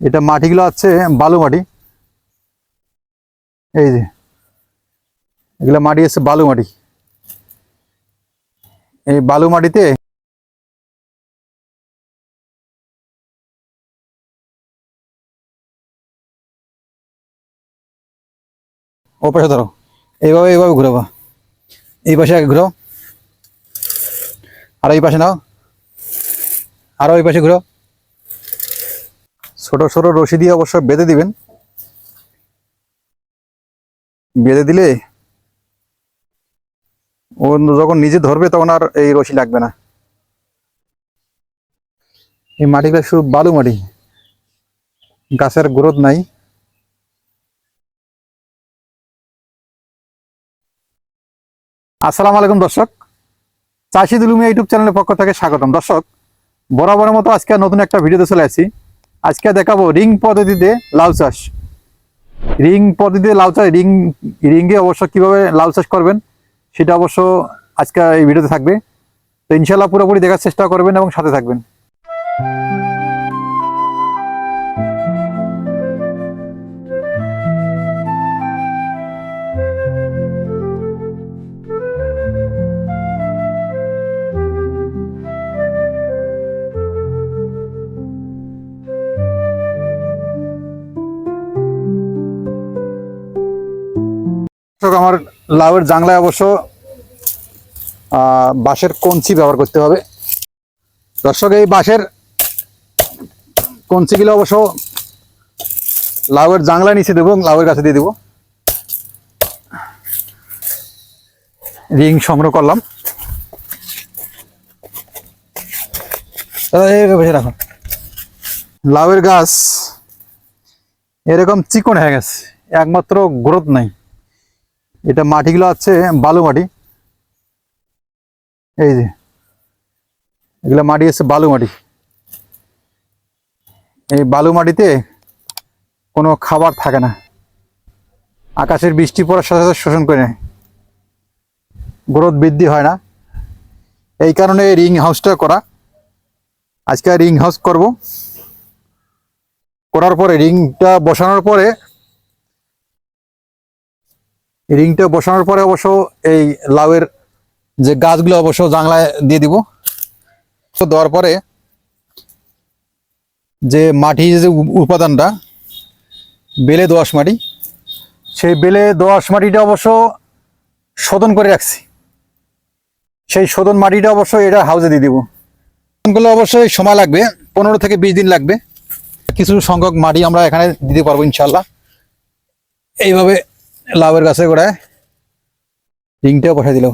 এটা মাটিগুলো আছে, বালু মাটি। এই যে, এগুলো মাটি আছে, বালু মাটি। এই বালু মাটিতে ও পাশে ধরো। এইভাবে এইভাবে ঘুরাবা। এই পাশে ঘুরো আর এই পাশে নাও। আরও এই পাশে ঘুরো ছোট ছোট রশি দিয়ে অবশ্য বেঁধে দিবেন। বেঁধে দিলে ও যখন নিজে ধরবে তখন আর এই রশি লাগবে না। এই মাটিটা শুধু বালু মাটি, গাছের গ্রোথ নাই। আসসালামু আলাইকুম দর্শক, চাষি দুলুমিয়া ইউটিউব চ্যানেলের পক্ষ থেকে স্বাগতম। দর্শক, বরাবরের মতো আজকে নতুন একটা ভিডিওতে চলে আসছি। আজকে দেখাবো রিং পদ্ধতিতে লাউ চাষ। রিং পদ্ধতিতে লাউ চাষ, রিং রিঙ্গে অবশ্য কীভাবে লাউ চাষ করবেন, সেটা অবশ্য আজকে এই ভিডিওতে থাকবে। তো ইনশাল্লাহ পুরোপুরি দেখার চেষ্টা করবেন এবং সাথে থাকবেন। আমার লাউয়ের জাংলায় অবশ্য বাঁশের কঞ্চি ব্যবহার করতে হবে। দর্শক এই বাঁশের কঞ্চিগুলো অবশ্য লাউয়ের জাংলায় নিচে দেবো লাউয়ের কাছে দিয়ে দেবো। রিং সংগ্রহ করলাম। দাদা, বসে রাখো লাউয়ের গাছ এরকম চিকন হয়ে গেছে একমাত্র গ্রোথ নাই। এটা মাটিগুলো আছে, বালু মাটি। এই যে, এগুলো মাটি আছে বালু মাটি। এই বালু মাটিতে কোনো খাবার থাকে না। আকাশের বৃষ্টি পড়ার সাথে সাথে শোষণ করে নেয়। গ্রোথ বৃদ্ধি হয় না। এই কারণে রিং হাউসটা করা। আজকে রিং হাউস করব। করার পরে রিংটা বসানোর পরে রিংটা বসানোর পরে অবশ্য এই লাউয়ের যে গাছগুলো অবশ্য জাংলায় দিয়ে দিব। দেওয়ার পরে যে মাটি, যে উপাদানটা, বেলে দোআঁশ মাটি, সেই বেলে দোআঁশ মাটিটা অবশ্য শোধন করে রাখছি। সেই শোধন মাটিটা অবশ্য এটা হাউজে দিয়ে দিব। গুলো অবশ্যই সময় লাগবে, পনেরো থেকে বিশ দিন লাগবে। কিছু সংখ্যক মাটি আমরা এখানে দিতে পারব ইনশাল্লাহ এইভাবে লাভের গাছে গোড়ায় রিংটাও বসাই দিল।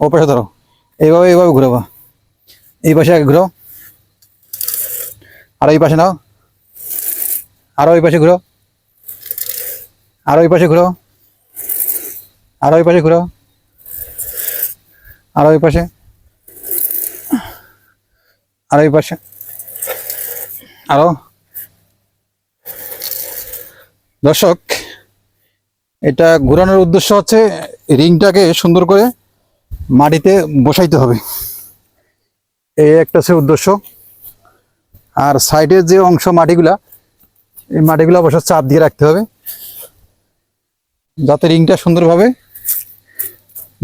ও পাশে ধরো। এইভাবে এইভাবে ঘুরাবা। এই পাশে আগে ঘুরো। আর এই পাশে নাও। আরও ওই পাশে ঘুরো। আরও ওই পাশে ঘুরো। আরও ওই পাশে ঘুরো। আরও ওই পাশে। আরও ওই পাশে। আরও। দর্শক এটা ঘোরানোর উদ্দেশ্য হচ্ছে রিংটাকে সুন্দর করে মাটিতে বসাইতে হবে। এই একটা হচ্ছে উদ্দেশ্য। আর সাইডের যে অংশ মাটিগুলা, এই মাটিগুলো অবশ্য চাপ দিয়ে রাখতে হবে। যাতে রিংটা সুন্দরভাবে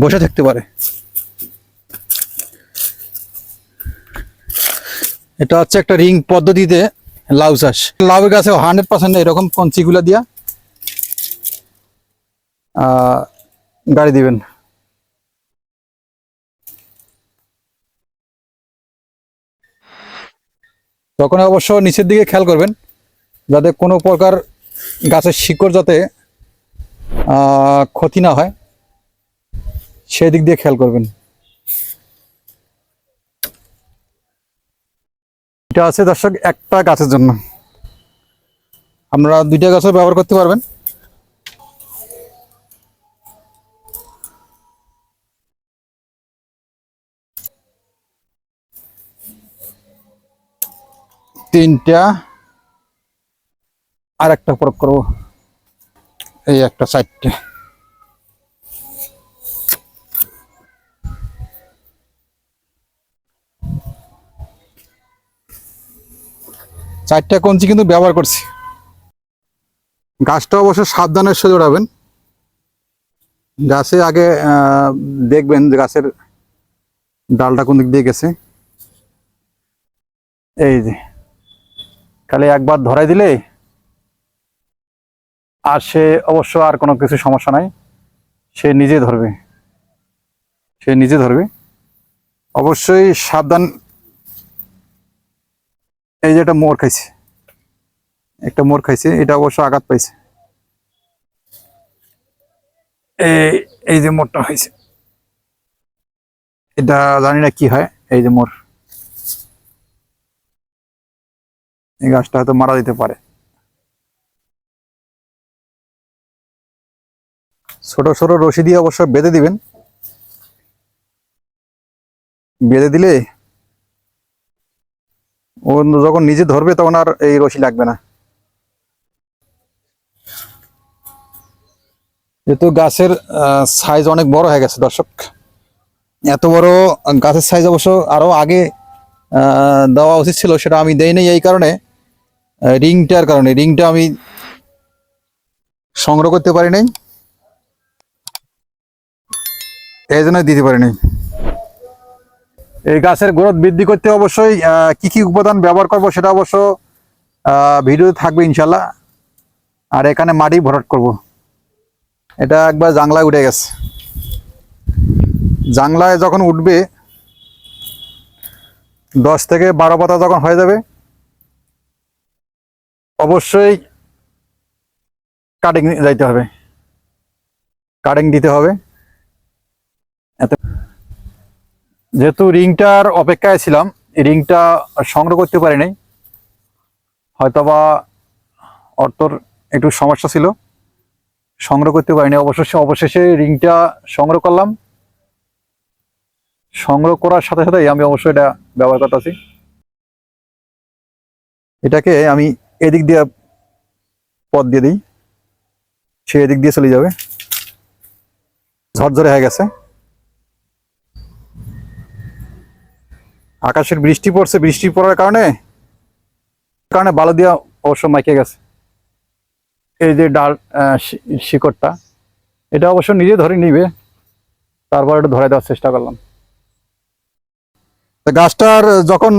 বসে থাকতে পারে। এটা হচ্ছে একটা রিং পদ্ধতিতে লাউ চাষ। লাউ গাছে হান্ড্রেড পার্সেন্ট এরকম কঞ্চিগুলা দিয়া গাড়ি দিবেন। তখন অবশ্য নিচের দিকে খেয়াল করবেন, যাতে কোনো প্রকার গাছের শিকড় যাতে ক্ষতি না হয়, সেই দিক দিয়ে খেয়াল করবেন। এটা আছে দর্শক একটা গাছের জন্য। আপনারা দুইটা গাছও ব্যবহার করতে পারবেন। তিনটা। আর একটা প্রয়োগ করব। এই একটা চারটে চারটা কঞ্চি কিন্তু ব্যবহার করছি। গাছটা অবশ্য সাবধানের সাথে উড়াবেন গাছে আগে দেখবেন যে গাছের ডালটা কোন দিক দিয়ে গেছে। এই যে। খালি একবার ধরাই দিলে আর সে অবশ্য আর কোনো কিছু সমস্যা নাই। সে নিজে ধরবে। সে নিজে ধরবে। অবশ্যই সাবধান। এই যে একটা মোর খাইছে। একটা মোর খাইছে। এটা অবশ্য আঘাত পাইছে। এই এই যে মোরটা হয়েছে। এটা জানি না কি হয়, এই যে মোর। এই গাছটা হয়তো মারা দিতে পারে। ছোট ছোট রশি দিয়ে অবশ্য বেঁধে দিবেন। বেঁধে দিলে ও যখন নিজে ধরবে তখন আর এই রশি লাগবে না। যেহেতু গাছের সাইজ অনেক বড় হয়ে গেছে দর্শক, এত বড় গাছের সাইজ অবশ্য আরও আগে দেওয়া উচিত ছিল, সেটা আমি দেইনি এই কারণে। রিংটার কারণে রিংটা আমি সংগ্রহ করতে পারি নাই। এই জন্য দিতে পারি নাই। এই গাছের গ্রোথ বৃদ্ধি করতে অবশ্যই কি কি উপাদান ব্যবহার করব সেটা অবশ্য ভিডিও থাকবে ইনশাল্লাহ আর এখানে মাটি ভরাট করব। এটা একবার জাংলায় উঠে গেছে। জাংলায় যখন উঠবে, দশ থেকে বারো পাতা যখন হয়ে যাবে অবশ্যই কাটিং যাইতে হবে। কাটিং দিতে হবে। এত যেহেতু রিংটার অপেক্ষায় ছিলাম রিংটা সংগ্রহ করতে পারি নাই। হয়তোবা অর্থর একটু সমস্যা ছিল। সংগ্রহ করতে পারিনি অবশেষে অবশেষে রিংটা সংগ্রহ করলাম। সংগ্রহ করার সাথে সাথেই আমি অবশ্যই এটা ব্যবহার করতেছি। এটাকে আমি এদিক দিয়ে পথ দিয়ে দিই। সে এদিক দিয়ে চলে যাবে। ঝরঝরে হয়ে গেছে। আকাশের বৃষ্টি পড়ছে। বৃষ্টি পড়ার কারণে কারণে বালু দিয়া অবশ্য মাইকে গেছে। এই যে ডাল শিকড়টা, এটা অবশ্য নিজে ধরে নিবে। তারপর একটু ধরে দেওয়ার চেষ্টা করলাম। গাছটার যখন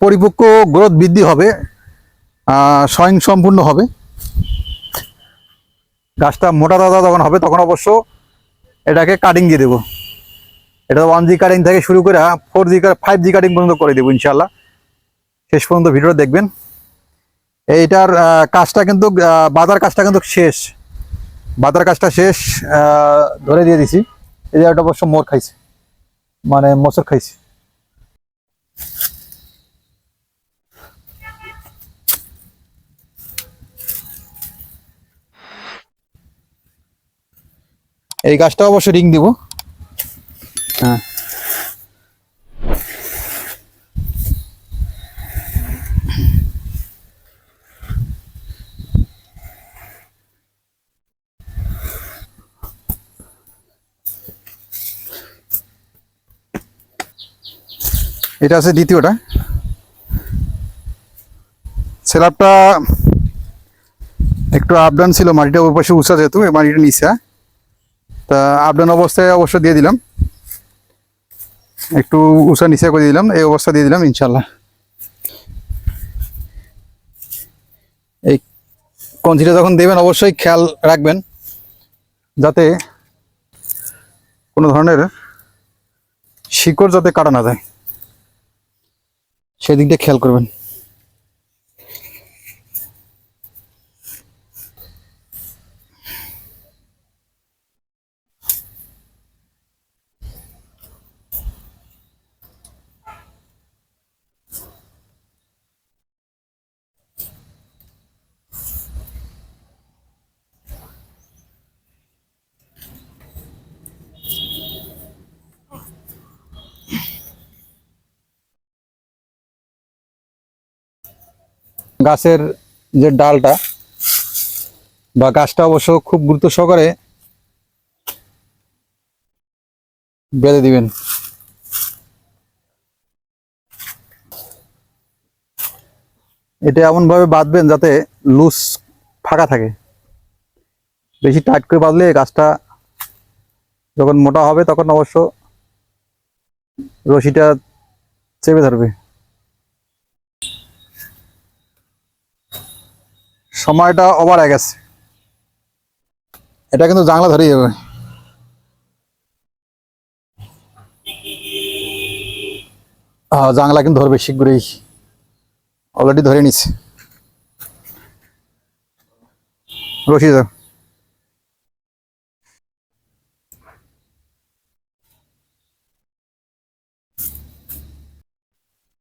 পরিপক্ক গ্রোথ বৃদ্ধি হবে স্বয়ং সম্পূর্ণ হবে। গাছটা মোটা দাদা যখন হবে তখন অবশ্য এটাকে কাটিং দিয়ে দেবো। এটা ওয়ান জি কাটিং থেকে শুরু করে four G five G cutting পর্যন্ত করে দেবো ইনশাল্লাহ শেষ পর্যন্ত ভিডিওটা দেখবেন। এইটার কাজটা কিন্তু বাজার কাজটা কিন্তু শেষ। বাজার কাজটা শেষ ধরে দিয়ে দিছি। এই যে একটা অবশ্য মোর খাইছে। মানে মোচর খাইছে। এই গাছটা অবশ্যই রিং দিব। হ্যাঁ। এটা আছে দ্বিতীয়টা। সেলাপটা একটু আপডাউন ছিল, মাটিটা ওর পাশে যেহেতু এই মাটিটা নিচে। তা আপডাউন অবস্থায় অবশ্য দিয়ে দিলাম। একটু উষা নিচে করে দিলাম, এই অবস্থা দিয়ে দিলাম ইনশাল্লাহ এই কঞ্চিটা যখন দেবেন অবশ্যই খেয়াল রাখবেন, যাতে কোনো ধরনের শিকড় যাতে কাটা না যায়। সেদিকটা খেয়াল করবেন। গাছের যে ডালটা বা গাছটা অবশ্য খুব গুরুত্ব সহকারে বেঁধে দিবেন। এটা এমন ভাবে বাঁধবেন যাতে লুজ ফাঁকা থাকে। বেশি টাইট করে বাঁধলে গাছটা যখন মোটা হবে তখন অবশ্য রশিটা চেপে ধরবে। সময়টা ওভার হয়ে গেছে। এটা কিন্তু জাংলা ধরেই যাবে। জাংলা কিন্তু ধরবে শীঘ্রই। অলরেডি ধরে নিচ্ছে রশি দাও।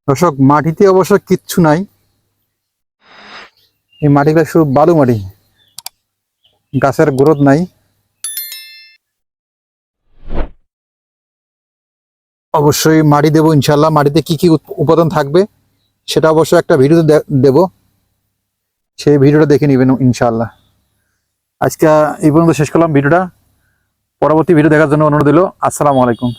দর্শক, মাটিতে অবশ্য কিচ্ছু নাই। এই মাটিটা শুধু বালু মাটি। গাছের গ্রোথ নাই। অবশ্যই মাটি দেবো ইনশাল্লাহ মাটিতে কি কি উপাদান থাকবে, সেটা অবশ্যই একটা ভিডিওতে দে- দেবো। সেই ভিডিওটা দেখে নেবেন ইনশাল্লাহ আজকে এই পর্যন্ত শেষ করলাম ভিডিওটা। পরবর্তী ভিডিও দেখার জন্য অনুরোধ দিল আসসালামু আলাইকুম।